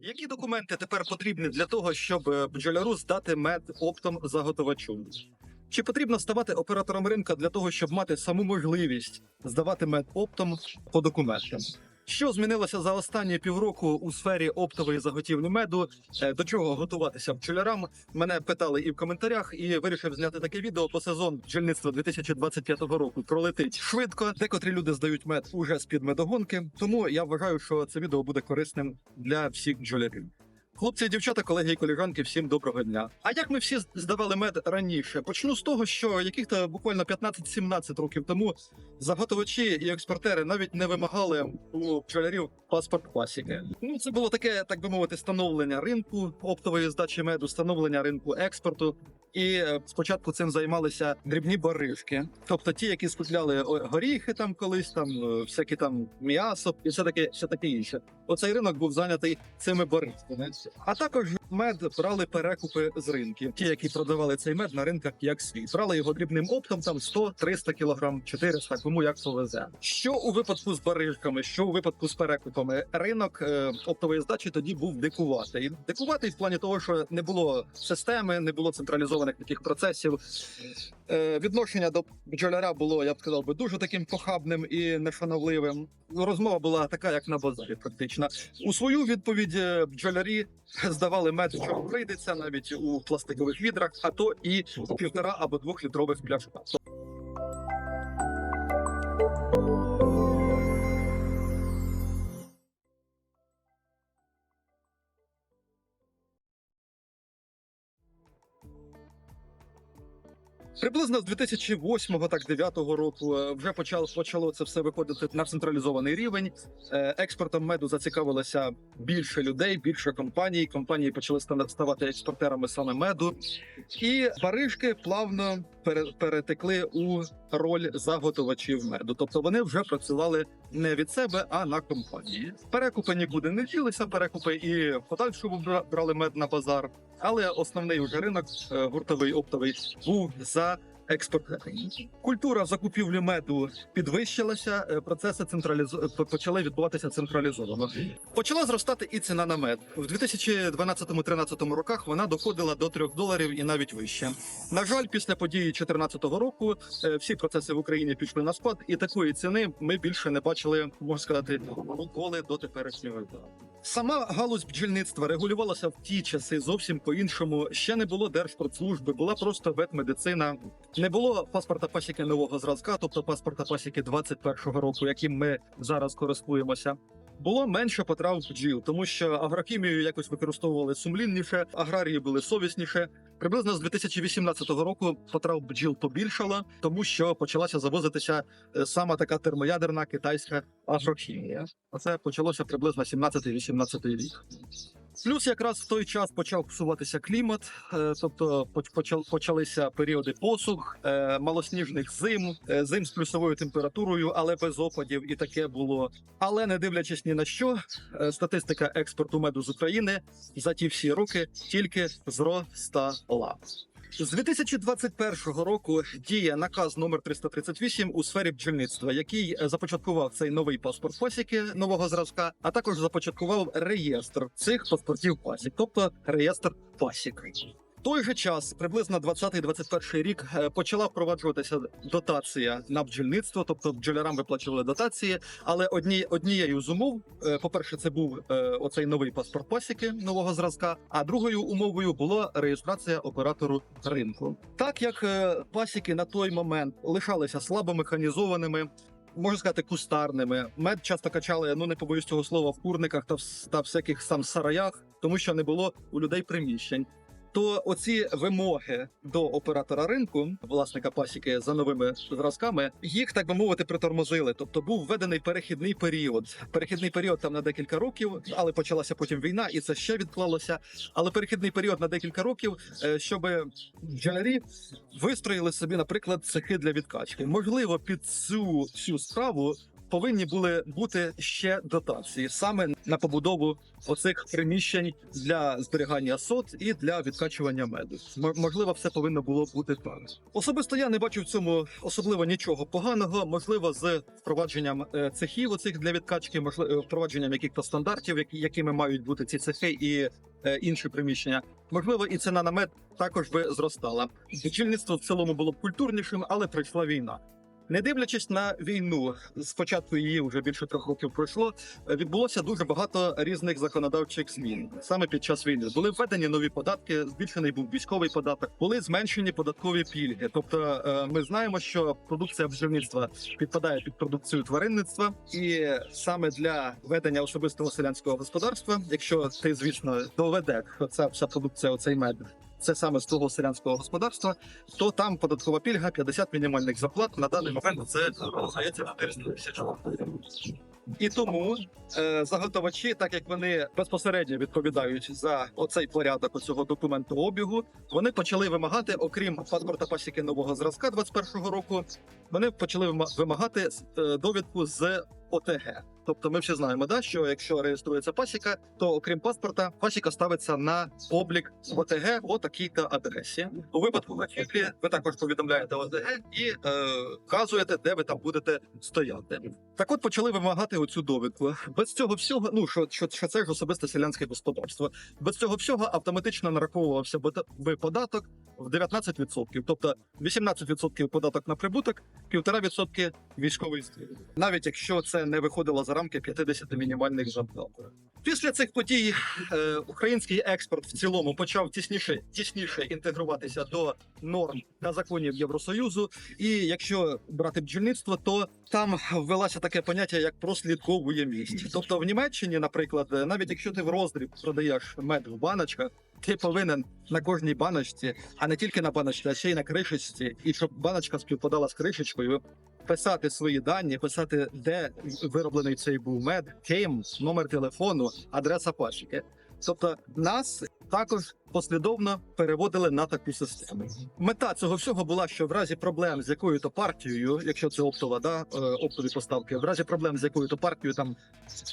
Які документи тепер потрібні для того, щоб е, бджоляру здати мед оптом заготовачу? Чи потрібно ставати оператором ринка для того, щоб мати саму можливість здавати мед оптом по документам? Що змінилося за останні півроку у сфері оптової заготівлі меду? Е, До чого готуватися бджолярам? Мене питали і в коментарях, і вирішив зняти таке відео, по сезон бджільництва 2025 року пролетить швидко. Декотрі люди здають мед уже з під медогонки. Тому я вважаю, що це відео буде корисним для всіх бджолярів. Хлопці, дівчата, колеги і колежанки, всім доброго дня. А як ми всі здавали мед раніше? Почну з того, що яких-то буквально 15-17 років тому заготовачі і експортери навіть не вимагали у бджолярів паспорт класіки. Ну це було таке, так би мовити, становлення ринку оптової здачі меду, становлення ринку експорту. І е, спочатку цим займалися дрібні баришки, тобто ті, які скупляли горіхи там колись, там е, всякі там м'ясо і все таке, все таке інше. Оцей ринок був зайнятий цими баришками. А також мед брали перекупи з ринків, ті, які продавали цей мед на ринках як свій. Брали його дрібним оптом, там 100-300 кілограм, 400, кому як повезе. Що у випадку з баришками, що у випадку з перекупами, ринок е, оптової здачі тоді був дикуватий. Дикуватий в плані того, що не було системи, не було централізованих таких процесів. Е, відношення до бджоляра було, я б сказав би, дуже таким похабним і нешановливим. Розмова була така, як на базарі, практично. У свою відповідь е, бджолярі здавали мед, що прийдеться навіть у пластикових відрах, а то і півтора або двохлітрових пляшках. Приблизно з 2008 так 9 року е, вже почало почало це все виходити на централізований рівень. Е, Експортом меду зацікавилося більше людей, більше компаній. Компанії почали ста- ставати експортерами саме меду, і баришки плавно перетекли у роль заготувачів меду. Тобто вони вже працювали не від себе, а на компанії. Перекупи нікуди не ділися. Перекупи і в подальшому брали мед на базар. Але основний вже ринок е, гуртовий оптовий був за експорт. Культура закупівлі меду підвищилася. е, Процеси централізо... почали відбуватися централізовано. Почала зростати і ціна на мед в 2012-13 роках. Вона доходила до 3 доларів і навіть вище. На жаль, після події 2014 року е, всі процеси в Україні пішли на спад, і такої ціни ми більше не бачили, можна сказати, ніколи до теперішнього. Сама галузь бджільництва регулювалася в ті часи зовсім по-іншому. Ще не було держпродслужби, була просто ветмедицина. Не було паспорта пасіки нового зразка, тобто паспорта пасіки 21-го року, яким ми зараз користуємося. Було менше потрав бджіл, тому що агрохімію якось використовували сумлінніше, аграрії були совісніше. Приблизно з 2018 року потрав бджіл побільшало, тому що почалася завозитися е, сама така термоядерна китайська агрохімія. Це почалося приблизно 17-18 рік. Плюс якраз в той час почав псуватися клімат, е, тобто поч- почал- почалися періоди посух, е, малосніжних зим, е, зим з плюсовою температурою, але без опадів, і таке було. Але не дивлячись ні на що, статистика експорту меду з України за ті всі роки тільки зростала. З 2021 року діє наказ номер 338 у сфері бджільництва, який е, започаткував цей новий паспорт пасіки нового зразка, а також започаткував реєстр цих паспортів пасік, тобто реєстр пасік. Той же час, приблизно 20-21 рік, е, почала впроваджуватися дотація на бджільництво, тобто бджолярам виплачували дотації. Але одні, однією з умов, е, по-перше, це був е, оцей новий паспорт пасіки нового зразка. А другою умовою була реєстрація оператору ринку. Так як пасіки на той момент лишалися слабо механізованими. Можна сказати, кустарними. Мед часто качали, ну не побоюсь цього слова, в курниках та в, та всяких сам сараях, тому що не було у людей приміщень. То оці вимоги до оператора ринку, власника пасіки за новими зразками, їх так би мовити притормозили. Тобто був введений перехідний період. Перехідний період там на декілька років, але почалася потім війна, і це ще відклалося. Але перехідний період на декілька років, е, щоб бджолярі вистроїли собі, наприклад, цехи для відкачки. Можливо, під цю всю справу повинні були бути ще дотації саме на побудову оцих приміщень для зберігання сот і для відкачування меду. Можливо, все повинно було бути так. Особисто я не бачу в цьому особливо нічого поганого. Можливо, з впровадженням е, цехів оцих для відкачки, можливо, впровадженням якихось стандартів, які, якими мають бути ці цехи і е, інші приміщення. Можливо, і ціна на мед також би зростала. Бджільництво в цілому було б культурнішим, але прийшла війна. Не дивлячись на війну, спочатку її вже більше трьох років пройшло. е, Відбулося дуже багато різних законодавчих змін саме під час війни. Були введені нові податки, збільшений був військовий податок, були зменшені податкові пільги. Тобто, е, ми знаємо, що продукція бджільництва підпадає під продукцію тваринництва, і саме для ведення особистого селянського господарства, якщо ти, звісно, доведе, що ця вся продукція, оцей мед. Це саме з того селянського господарства, то там податкова пільга 50 мінімальних заплат. На даний момент це здається 400 тисяч. І тому е, заготовачі, так як вони безпосередньо відповідають за оцей порядок оцього документообігу, вони почали вимагати, окрім паспорта пасіки нового зразка 21-го року, вони почали вимагати е, довідку з ОТГ. Тобто, ми всі знаємо, да, що якщо реєструється пасіка, то окрім паспорта, пасіка ставиться на облік ОТГ по такій-то адресі. У випадку готівлі ви також повідомляєте ОТГ і е, вказуєте, де ви там будете стояти. Так от почали вимагати оцю довідку. Без цього всього, ну що, що, що це ж особисте селянське господарство. Без цього всього автоматично нараховувався би податок в 19%. Тобто 18% податок на прибуток, 1,5% військовий збір. Навіть якщо це не виходило за рамки 50 мінімальних зарплат. Після цих подій е, український експорт в цілому почав тісніше тісніше інтегруватися до норм та законів Євросоюзу. І якщо брати бджільництво, то там ввелося таке поняття як прослідковуємість. Тобто в Німеччині, наприклад, е, навіть якщо ти в роздріб продаєш мед в баночках, ти повинен на кожній баночці, а не тільки на баночці, а ще й на кришечці, і щоб баночка співпадала з кришечкою. Писати свої дані, писати, де вироблений цей був мед, ким, номер телефону, адреса пачки. Тобто нас також послідовно переводили на таку систему. Мета цього всього була, що в разі проблем з якою то партією, якщо це оптова, да е, оптові поставки, в разі проблем з якою то партією, там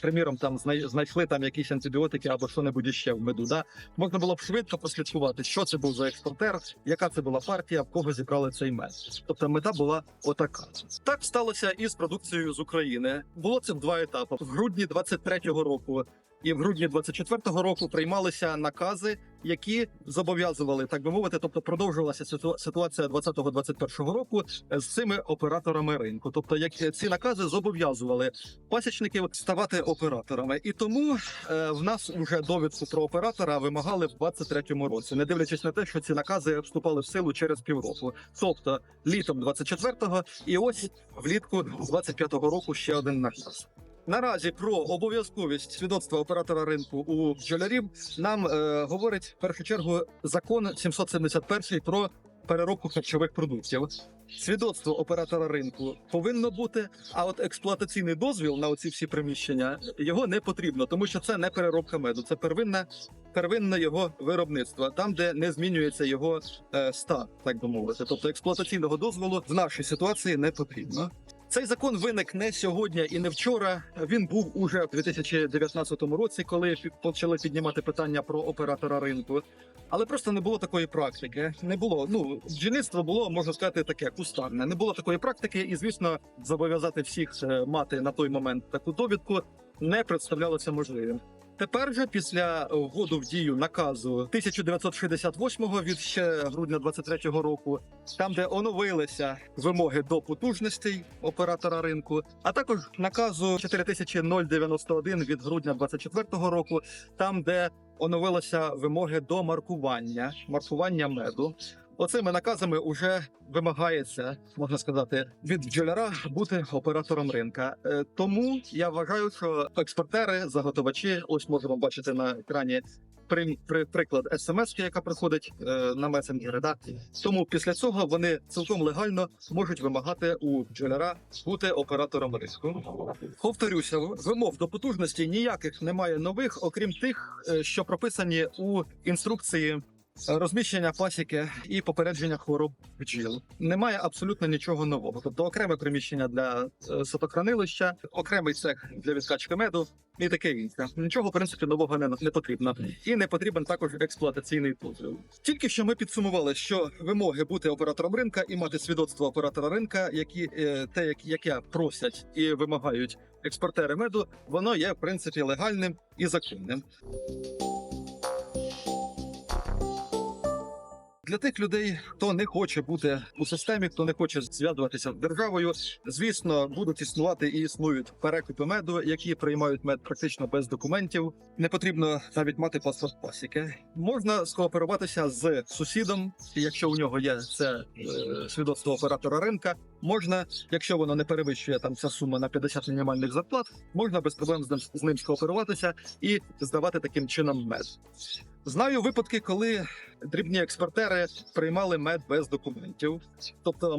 приміром, там знайшли там якісь антибіотики або що небудь іще в меду. Да можна було б швидко прослідкувати, що це був за експортер, яка це була партія, в кого зібрали цей мед. Тобто мета була отака. Так сталося і з продукцією з України. Було це в два етапи. В грудні 23-го року і в грудні 24-го року приймалися накази, які зобов'язували, так би мовити, тобто продовжувалася ситу- ситуація 20-21 року е, з цими операторами ринку. Тобто, як ці накази зобов'язували пасічників ставати операторами, і тому е, в нас вже довідку про оператора вимагали в 23-му році, не дивлячись на те, що ці накази вступали в силу через півроку. Тобто літом 24-го і ось влітку 25-го року ще один наказ. Наразі про обов'язковість свідоцтва оператора ринку у бджолярів нам е, говорить в першу чергу закон 771 про переробку харчових продуктів. Свідоцтво оператора ринку повинно бути, а от експлуатаційний дозвіл на оці всі приміщення його не потрібно, тому що це не переробка меду, це первинне, первинне його виробництво, там де не змінюється його е, стан, так би мовити. Тобто експлуатаційного дозволу в нашій ситуації не потрібно. Цей закон виник не сьогодні і не вчора. Він був уже в 2019 році, коли почали піднімати питання про оператора ринку. Але просто не було такої практики. Не було. Ну бджільництво було, можна сказати, таке кустарне. Не було такої практики, і звісно, зобов'язати всіх е, мати на той момент таку довідку не представлялося можливим. Тепер же після вводу в дію наказу 1968-го від ще грудня 23-го року, там де оновилися вимоги до потужностей оператора ринку, а також наказу 4091 від грудня 24-го року, там де оновилися вимоги до маркування, маркування меду. Оцими наказами вже вимагається, можна сказати, від бджоляра бути оператором ринка. Е, Тому я вважаю, що експортери, заготовачі, ось можемо бачити на екрані при, при приклад смс, яка приходить е, на месенджери. Да? Тому після цього вони цілком легально можуть вимагати у бджоляра бути оператором ринку. Повторюся, вимог до потужності ніяких немає нових, окрім тих, е, що прописані у інструкції розміщення пасіки і попередження хвороб бджіл. Немає абсолютно нічого нового. Тобто окреме приміщення для е, сотохранилища, окремий цех для відкачки меду і таке інше. Нічого в принципі нового не, не потрібно. І не потрібен також експлуатаційний дозвіл. Тільки що ми підсумували, що вимоги бути оператором ринка і мати свідоцтво оператора ринка, які е, те, як- яке просять і вимагають експортери меду, воно є в принципі легальним і законним. Для тих людей, хто не хоче бути у системі, хто не хоче зв'язуватися з державою, звісно, будуть існувати і існують перекупи меду, які приймають мед практично без документів. Не потрібно навіть мати паспорт пасіки. Можна скооперуватися з сусідом, якщо у нього є це е, свідоцтво оператора ринка. Можна, якщо воно не перевищує там ця сума на 50 мінімальних зарплат, можна без проблем з ним, з ним скооперуватися і здавати таким чином мед. Знаю випадки, коли дрібні експортери приймали мед без документів. Тобто,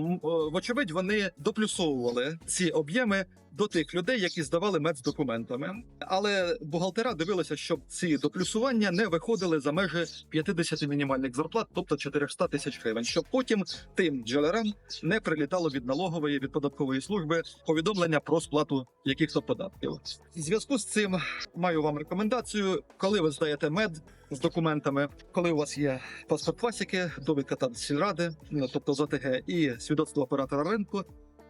вочевидь, вони доплюсовували ці об'єми до тих людей, які здавали мед з документами. Але бухгалтера дивилися, щоб ці доплюсування не виходили за межі 50 мінімальних зарплат, тобто 400 тисяч гривень, щоб потім тим джелерам не прилітало від налогової від податкової служби повідомлення про сплату яких-то податків. У зв'язку з цим маю вам рекомендацію, коли ви здаєте мед з документами, коли у вас є паспорт пасіки, довідка там сільради, ну, тобто з і свідоцтво оператора ринку.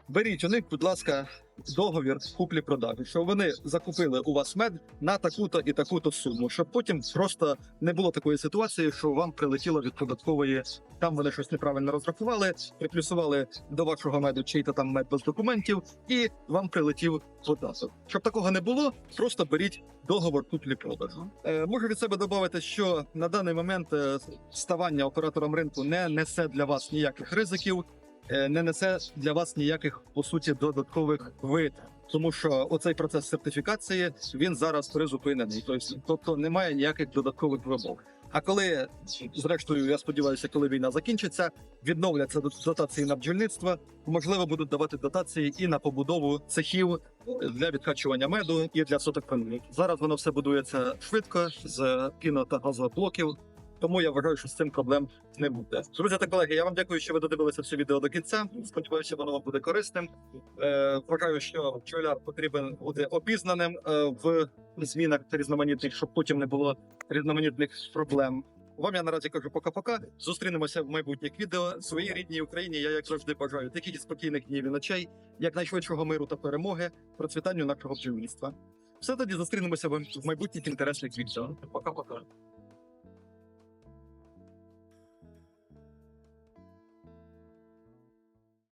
Беріть у них, будь ласка, договір куплі-продажі, що вони закупили у вас мед на таку-то і таку-то суму, щоб потім просто не було такої ситуації, що вам прилетіло від податкової. Там вони щось неправильно розрахували, приплюсували до вашого меду чий-то там мед без документів, і вам прилетів податок. Щоб такого не було, просто беріть договор куплі-продажу. Е, можу від себе додати, що на даний момент е, ставання оператором ринку не несе для вас ніяких ризиків, не несе для вас ніяких по суті додаткових витрат. Тому що оцей процес сертифікації він зараз призупинений, тобто, тобто немає ніяких додаткових вимог. А коли, зрештою, я сподіваюся, коли війна закінчиться, відновляться дот- дотації на бджільництво, можливо, будуть давати дотації і на побудову цехів для відкачування меду і для соток панелів. Зараз воно все будується швидко з кіно та газоблоків. Тому я вважаю, що з цим проблем не буде. Друзі та колеги, я вам дякую, що ви додивилися це відео до кінця. Сподіваюся, воно вам буде корисним. Е, вважаю, що бджоляр потрібен бути обізнаним е, в змінах різноманітних, щоб потім не було різноманітних проблем. Вам я наразі кажу пока-пока. Зустрінемося в майбутніх відео. Своїй рідній Україні я як завжди бажаю таких спокійних днів і ночей, якнайшвидшого миру та перемоги, процвітанню нашого бджільництва. Все тоді зустрінемося в майбутніх інтересних відео. Пока-пока.